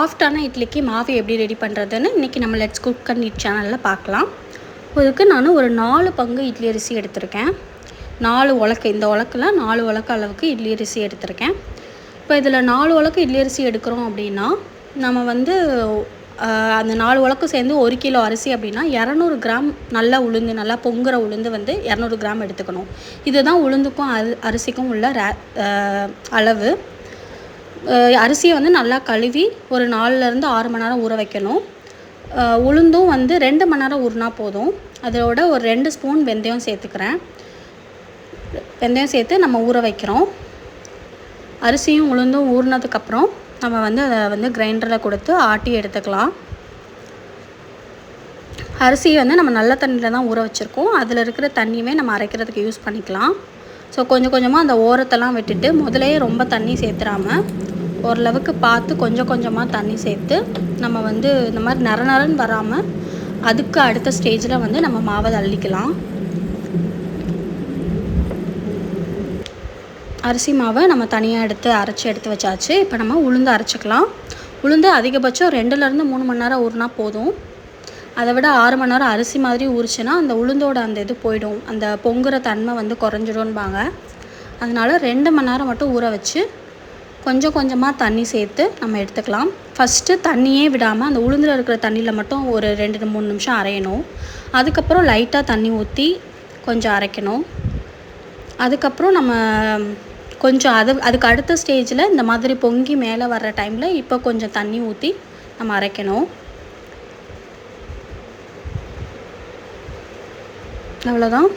சாஃப்டான இட்லிக்கு மாவு எப்படி ரெடி பண்ணுறதுன்னு இன்றைக்கி நம்ம லெட்ஸ் குக் அண்ட் இட் சேனலில் பார்க்கலாம். இதுக்கு நான் ஒரு நாலு பங்கு இட்லி அரிசி எடுத்திருக்கேன். நாலு உலக்கு இந்த உலக்கில் நாலு உலக்கு அளவுக்கு இட்லி அரிசி எடுத்திருக்கேன். இப்போ இதில் நாலு உலக்கு இட்லி அரிசி எடுக்கிறோம் அப்படின்னா நம்ம வந்து அந்த நாலு உலக்கு சேர்ந்து ஒரு கிலோ அரிசி அப்படின்னா இரநூறு கிராம் நல்லா உளுந்து நல்லா பொங்குற உளுந்து வந்து இரநூறு கிராம் எடுத்துக்கணும். இதுதான் உளுந்துக்கும் அரிசிக்கும் உள்ள ரே அளவு. அரிசியை வந்து நல்லா கழுவி ஒரு நாலுலேருந்து ஆறு மணி நேரம் ஊற வைக்கணும். உளுந்தும் வந்து ரெண்டு மணி நேரம் ஊறினா போதும். அதோட ஒரு ரெண்டு ஸ்பூன் வெந்தயம் சேர்த்துக்கிறேன். வெந்தயம் சேர்த்து நம்ம ஊற வைக்கிறோம். அரிசியும் உளுந்தும் ஊறினதுக்கப்புறம் நம்ம வந்து அதை வந்து கிரைண்டரில் கொடுத்து ஆட்டி எடுத்துக்கலாம். அரிசியை வந்து நம்ம நல்ல தண்ணியில் தான் ஊற வச்சுருக்கோம். அதில் இருக்கிற தண்ணியுமே நம்ம அரைக்கிறதுக்கு யூஸ் பண்ணிக்கலாம். ஸோ கொஞ்சம் கொஞ்சமாக அந்த ஓரத்தெல்லாம் விட்டுட்டு முதலே ரொம்ப தண்ணி சேர்த்துறாம ஓரளவுக்கு பார்த்து கொஞ்சம் கொஞ்சமாக தண்ணி சேர்த்து நம்ம வந்து இந்த மாதிரி நர நரன்னு வராமல் அதுக்கு அடுத்த ஸ்டேஜில் வந்து நம்ம மாவை தள்ளிக்கலாம். அரிசி மாவை நம்ம தனியாக எடுத்து அரைச்சி எடுத்து வச்சாச்சு. இப்போ நம்ம உளுந்து அரைச்சிக்கலாம். உளுந்து அதிகபட்சம் ரெண்டுலேருந்து மூணு மணி நேரம் ஊறினா போதும். அதை விட ஆறு மணி நேரம் அரிசி மாதிரி ஊறிச்சுன்னா அந்த உளுந்தோட அந்த இது போயிடும். அந்த பொங்குற தன்மை வந்து குறைஞ்சிடும்பாங்க. அதனால ரெண்டு மணி நேரம் மட்டும் ஊற வச்சு கொஞ்சம் கொஞ்சமாக தண்ணி சேர்த்து நம்ம எடுத்துக்கலாம். ஃபஸ்ட்டு தண்ணியே விடாமல் அந்த உளுந்தில் இருக்கிற தண்ணியில் மட்டும் ஒரு ரெண்டு மூணு நிமிஷம் அரையணும். அதுக்கப்புறம் லைட்டாக தண்ணி ஊற்றி கொஞ்சம் அரைக்கணும். அதுக்கப்புறம் நம்ம கொஞ்சம் அது அதுக்கு அடுத்த ஸ்டேஜில் இந்த மாதிரி பொங்கி மேலே வர்ற டைமில் இப்போ கொஞ்சம் தண்ணி ஊற்றி நம்ம அரைக்கணும். அவ்வளோதான்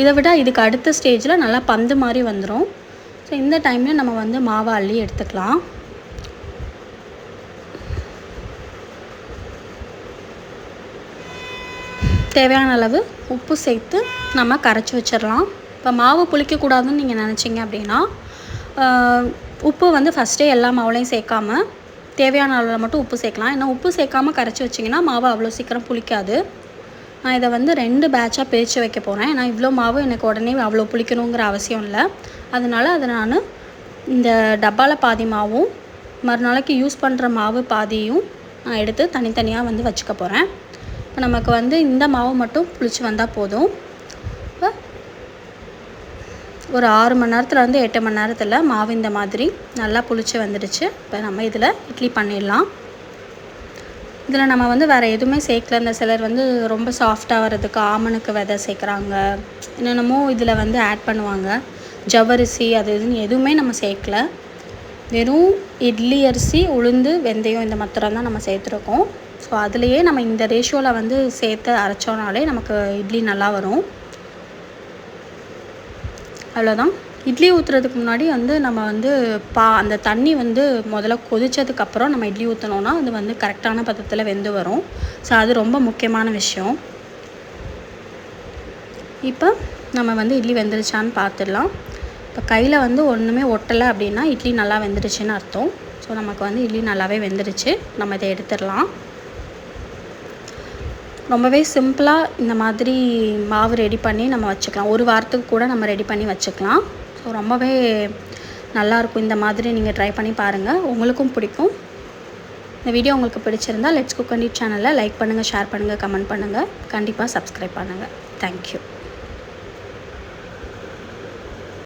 இதை விட இதுக்கு அடுத்த ஸ்டேஜில் நல்லா பந்து மாதிரி வந்துடும் ஸோ இந்த டைமில் நம்ம வந்து மாவை அள்ளி எடுத்துக்கலாம். தேவையான அளவு உப்பு சேர்த்து நம்ம கரைச்சி வச்சிடலாம். இப்போ மாவு புளிக்கக்கூடாதுன்னு நீங்கள் நினச்சிங்க அப்படின்னா உப்பு வந்து ஃபஸ்ட்டே எல்லா மாவுலையும் சேர்க்காம தேவையான அளவில் மட்டும் உப்பு சேர்க்கலாம். ஏன்னா உப்பு சேர்க்காம கரைச்சி வச்சிங்கன்னா மாவு அவ்வளோ சீக்கிரம் புளிக்காது. நான் இதை வந்து ரெண்டு பேட்சாக பிரித்து வைக்க போகிறேன் ஏன்னா இவ்வளோ மாவு எனக்கு உடனே அவ்வளோ புளிக்கணுங்கிற அவசியம் இல்லை. அதனால் அதை நான் இந்த டப்பாவில் பாதி மாவும் மறுநாளைக்கு யூஸ் பண்ணுற மாவு பாதியும் நான் எடுத்து தனித்தனியாக வந்து வச்சுக்க போகிறேன் இப்போ நமக்கு வந்து இந்த மாவு மட்டும் புளிச்சு வந்தால் போதும். இப்போ ஒரு ஆறு மணி நேரத்துலேருந்து எட்டு மணி நேரத்தில் மாவு இந்த மாதிரி நல்லா புளிச்சு வந்துடுச்சு. இப்போ நம்ம இதில் இட்லி பண்ணிடலாம். இதில் நம்ம வந்து வேறு எதுவுமே சேர்க்கல. இந்த சிலர் வந்து ரொம்ப சாஃப்டாக வர்றதுக்கு ஆமணுக்கு விதை சேர்க்குறாங்க. என்னென்னமோ இதில் வந்து ஆட் பண்ணுவாங்க. ஜவ்வரிசி அது இதுன்னு எதுவுமே நம்ம சேர்க்கல. வெறும் இட்லி அரிசி உளுந்து வெந்தயம் இந்த மாத்திரம் தான் நம்ம சேர்த்துருக்கோம். ஸோ அதுலேயே நம்ம இந்த ரேஷியோவில் வந்து சேர்த்து அரைச்சோனாலே நமக்கு இட்லி நல்லா வரும். அவ்வளோதான் இட்லி ஊற்றுறதுக்கு முன்னாடி வந்து நம்ம வந்து பா அந்த தண்ணி வந்து முதல்ல கொதிச்சதுக்கப்புறம் நம்ம இட்லி ஊற்றினோன்னா அது வந்து கரெக்டான பதத்தில் வெந்து வரும். ஸோ அது ரொம்ப முக்கியமான விஷயம். இப்போ நம்ம வந்து இட்லி வெந்துருச்சான்னு பார்த்துடலாம். இப்போ கையில் வந்து ஒன்றுமே ஒட்டலை அப்படின்னா இட்லி நல்லா வெந்துருச்சுன்னு அர்த்தம். ஸோ நமக்கு வந்து இட்லி நல்லாவே வெந்துருச்சு நம்ம இதை எடுத்துடலாம். ரொம்பவே சிம்பிளாக இந்த மாதிரி மாவு ரெடி பண்ணி நம்ம வச்சுக்கலாம். ஒரு வாரத்துக்கு கூட நம்ம ரெடி பண்ணி வச்சுக்கலாம். ஸோ ரொம்பவே நல்லாயிருக்கும் இந்த மாதிரி நீங்கள் ட்ரை பண்ணி பாருங்கள் உங்களுக்கும் பிடிக்கும். இந்த வீடியோ உங்களுக்கு பிடிச்சிருந்தா லெட்ஸ் குக் அண்ட் சேனலை லைக் பண்ணுங்கள் ஷேர் பண்ணுங்கள் கமெண்ட் பண்ணுங்கள் கண்டிப்பாக சப்ஸ்கிரைப் பண்ணுங்கள் தேங்க்யூ